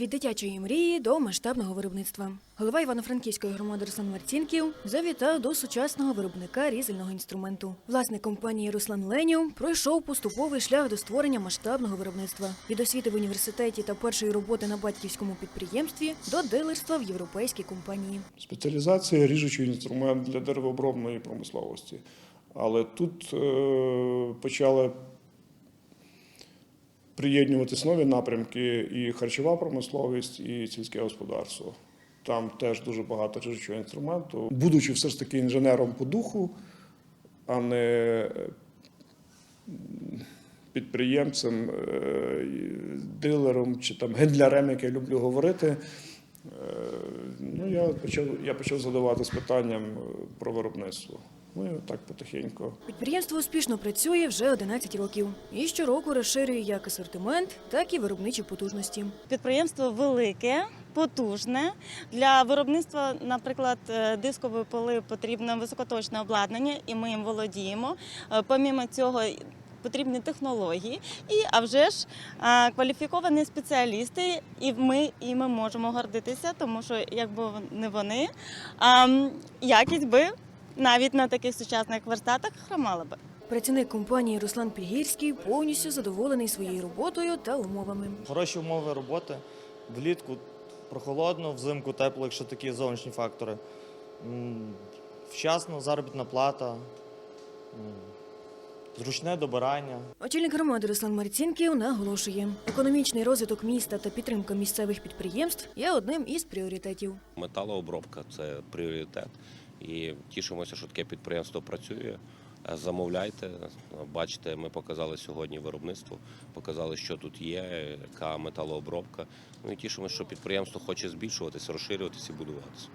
Від дитячої мрії до масштабного виробництва. Голова Івано-Франківської громади Руслан Марцінків завітав до сучасного виробника різального інструменту. Власник компанії Руслан Ленів пройшов поступовий шлях до створення масштабного виробництва від освіти в університеті та першої роботи на батьківському підприємстві до дилерства в європейській компанії. Спеціалізація ріжучий інструмент для деревообробної промисловості. Але тут е, почали приєднуватись нові напрямки і харчова промисловість, і сільське господарство. Там теж дуже багато ріжучого інструменту. Будучи все ж таки інженером по духу, а не підприємцем, е, дилером чи там гендлярем, як я люблю говорити. Е, Ну, я почав, я почав задаватись питанням е, про виробництво. Ну і так потихеньку. Підприємство успішно працює вже 11 років і щороку розширює як асортимент, так і виробничі потужності. Підприємство велике, потужне. Для виробництва, наприклад, е, дискової поли потрібно високоточне обладнання, і ми їм володіємо. Е, Помімо цього. Потрібні технології, і а вже ж е, кваліфіковані спеціалісти, і ми і ми можемо гордитися, тому що якби не вони, а якість би навіть на таких сучасних верстатах хромала би. Працівник компанії Руслан Підгірський повністю задоволений своєю роботою та умовами. Хороші умови роботи. Влітку прохолодно, взимку тепло, якщо такі зовнішні фактори. Вчасно заробітна плата, зручне добирання. Очільник громади Руслан Марцінків наголошує, економічний розвиток міста та підтримка місцевих підприємств є одним із пріоритетів. Металообробка це пріоритет. І тішимося, що таке підприємство працює. Е, Замовляйте, бачите, ми показали сьогодні виробництво, показали, що тут є, яка металообробка. Ну і тішимося, що підприємство хоче збільшуватися, розширюватися і будуватися.